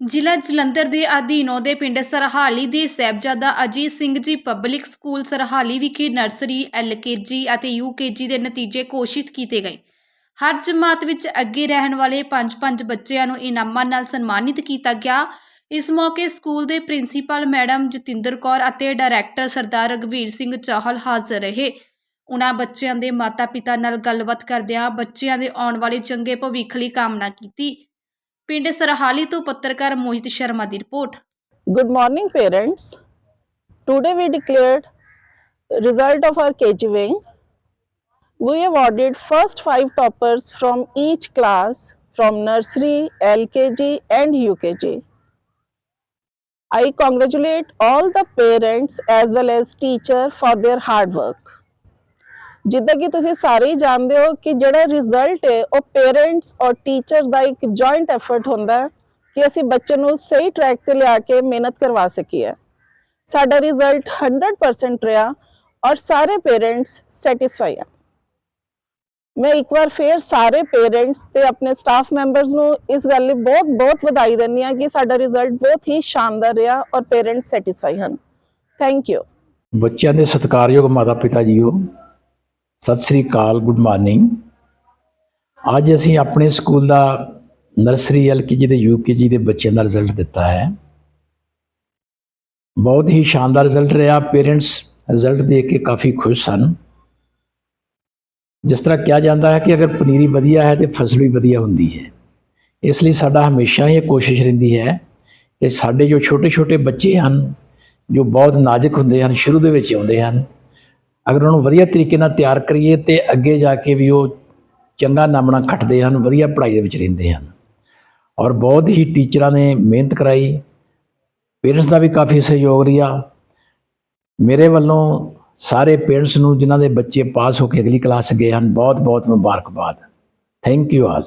ਜ਼ਿਲ੍ਹਾ ਜਲੰਧਰ ਦੇ ਅਧੀਨ ਆਉਂਦੇ ਪਿੰਡ ਸਰਹਾਲੀ ਦੇ ਸਹਿਬਜ਼ਾਦਾ ਅਜੀਤ ਸਿੰਘ ਜੀ ਪਬਲਿਕ ਸਕੂਲ ਸਰਹਾਲੀ ਵਿਖੇ ਨਰਸਰੀ ਐਲਕੇਜੀ ਅਤੇ ਯੂਕੇਜੀ ਦੇ ਨਤੀਜੇ ਘੋਸ਼ਿਤ ਕੀਤੇ ਗਏ। ਹਰ ਜਮਾਤ ਵਿੱਚ ਅੱਗੇ ਰਹਿਣ ਵਾਲੇ 5-5 ਬੱਚਿਆਂ ਨੂੰ ਇਨਾਮਾਂ ਨਾਲ ਸਨਮਾਨਿਤ ਕੀਤਾ ਗਿਆ। ਇਸ ਮੌਕੇ ਸਕੂਲ ਦੇ ਪ੍ਰਿੰਸੀਪਲ ਮੈਡਮ ਜਤਿੰਦਰ ਕੌਰ ਅਤੇ ਡਾਇਰੈਕਟਰ ਸਰਦਾਰ ਰਗਵੀਰ ਸਿੰਘ ਚਾਹਲ ਹਾਜ਼ਰ ਰਹੇ। ਉਨ੍ਹਾਂ ਬੱਚਿਆਂ ਦੇ ਮਾਤਾ-ਪਿਤਾ ਨਾਲ ਗੱਲਬਾਤ ਕਰਦਿਆਂ ਬੱਚਿਆਂ ਦੇ ਆਉਣ ਵਾਲੇ ਚੰਗੇ ਭਵਿੱਖ ਲਈ ਕਾਮਨਾ ਕੀਤੀ। ਪਿੰਡ ਸਰਹਾਲੀ ਤੋਂ ਪੱਤਰਕਾਰ ਮੋਹਿਤ ਸ਼ਰਮਾ ਦੀ report Good morning, parents. Today we declared result of our KG wing. We awarded first five toppers from each class from nursery, LKG and UKG. I congratulate all the parents as well as teacher for their hard work. ਜਿੱਦਾਂ ਕਿ ਤੁਸੀਂ ਸਾਰੇ ਹੀ ਜਾਣਦੇ ਹੋ ਕਿ ਜਿਹੜਾ result ਹੈ, ਉਹ ਪੇਰੈਂਟਸ ਔਰ ਟੀਚਰ ਦਾ ਇੱਕ ਜੁਆਇੰਟ ਐਫਰਟ ਹੁੰਦਾ ਹੈ ਕਿ ਅਸੀਂ ਬੱਚੇ ਨੂੰ ਸਹੀ ਟਰੈਕ ਤੇ ਲਿਆ ਕੇ ਮਿਹਨਤ ਕਰਵਾ ਸਕੀਏ। ਸਾਡਾ ਰਿਜ਼ਲਟ 100% ਰਿਹਾ ਔਰ ਸਾਰੇ ਪੇਰੈਂਟਸ ਸੈਟੀਸਫਾਈ ਆ। ਮੈਂ ਇੱਕ ਵਾਰ ਫੇਰ ਸਾਰੇ ਪੇਰੈਂਟਸ ਤੇ ਆਪਣੇ ਸਟਾਫ ਮੈਂਬਰਸ ਨੂੰ ਇਸ ਗੱਲ ਲਈ ਬਹੁਤ ਬਹੁਤ ਵਧਾਈ ਦਿੰਦੀ ਹਾਂ ਕਿ ਸਾਡਾ ਰਿਜ਼ਲਟ ਬਹੁਤ ਹੀ ਸ਼ਾਨਦਾਰ ਰਿਹਾ ਔਰ ਪੇਰੈਂਟਸ ਸੈਟੀਸਫਾਈ ਹਨ। ਥੈਂਕ ਯੂ ਬੱਚਿਆਂ ਦੇ ਸਤਿਕਾਰਯੋਗ ਮਾਤਾ ਪਿਤਾ ਜੀਓ ਸਤਿ ਸ੍ਰੀ ਅਕਾਲ, ਗੁੱਡ ਮਾਰਨਿੰਗ। ਅੱਜ ਅਸੀਂ ਆਪਣੇ ਸਕੂਲ ਦਾ ਨਰਸਰੀ ਐਲਕੇਜੀ ਤੇ ਯੂਕੇਜੀ ਦੇ ਬੱਚਿਆਂ ਦਾ ਰਿਜ਼ਲਟ ਦਿੱਤਾ ਹੈ। ਬਹੁਤ ਹੀ ਸ਼ਾਨਦਾਰ ਰਿਜ਼ਲਟ ਰਿਹਾ, ਪੇਰੈਂਟਸ ਰਿਜ਼ਲਟ ਦੇਖ ਕੇ ਕਾਫੀ ਖੁਸ਼ ਸਨ। ਜਿਸ ਤਰ੍ਹਾਂ ਕਿਹਾ ਜਾਂਦਾ ਹੈ ਕਿ ਅਗਰ ਪਨੀਰੀ ਵਧੀਆ ਹੈ ਤੇ ਫਸਲ ਵੀ ਵਧੀਆ ਹੁੰਦੀ ਹੈ। ਇਸ ਲਈ ਸਾਡਾ ਹਮੇਸ਼ਾ ਹੀ ਇਹ ਕੋਸ਼ਿਸ਼ ਰਹਿੰਦੀ ਹੈ ਕਿ ਸਾਡੇ ਜੋ ਛੋਟੇ ਛੋਟੇ ਬੱਚੇ ਹਨ, ਜੋ ਬਹੁਤ ਨਾਜ਼ੁਕ ਹੁੰਦੇ ਹਨ, ਸ਼ੁਰੂ ਦੇ ਵਿੱਚ ਆਉਂਦੇ ਹਨ ਅਗਰ ਉਹਨੂੰ ਵਧੀਆ ਤਰੀਕੇ ਨਾਲ ਤਿਆਰ ਕਰੀਏ ਤੇ ਅੱਗੇ ਜਾ ਕੇ ਵੀ ਉਹ ਚੰਗਾ ਨਾਮਣਾ ਖੱਟਦੇ ਹਨ, ਵਧੀਆ ਪੜ੍ਹਾਈ ਦੇ ਵਿੱਚ ਰਹਿੰਦੇ ਹਨ। ਔਰ ਬਹੁਤ ਹੀ ਟੀਚਰਾਂ ਨੇ ਮਿਹਨਤ ਕਰਾਈ। ਪੇਰੈਂਟਸ ਦਾ ਵੀ ਕਾਫੀ ਸਹਿਯੋਗ ਰਿਹਾ। ਮੇਰੇ ਵੱਲੋਂ ਸਾਰੇ ਪੇਰੈਂਟਸ ਨੂੰ ਜਿਨ੍ਹਾਂ ਦੇ ਬੱਚੇ ਪਾਸ ਹੋ ਕੇ ਅਗਲੀ ਕਲਾਸ ਗਏ ਹਨ ਬਹੁਤ ਬਹੁਤ ਮੁਬਾਰਕਬਾਦ। Thank you all.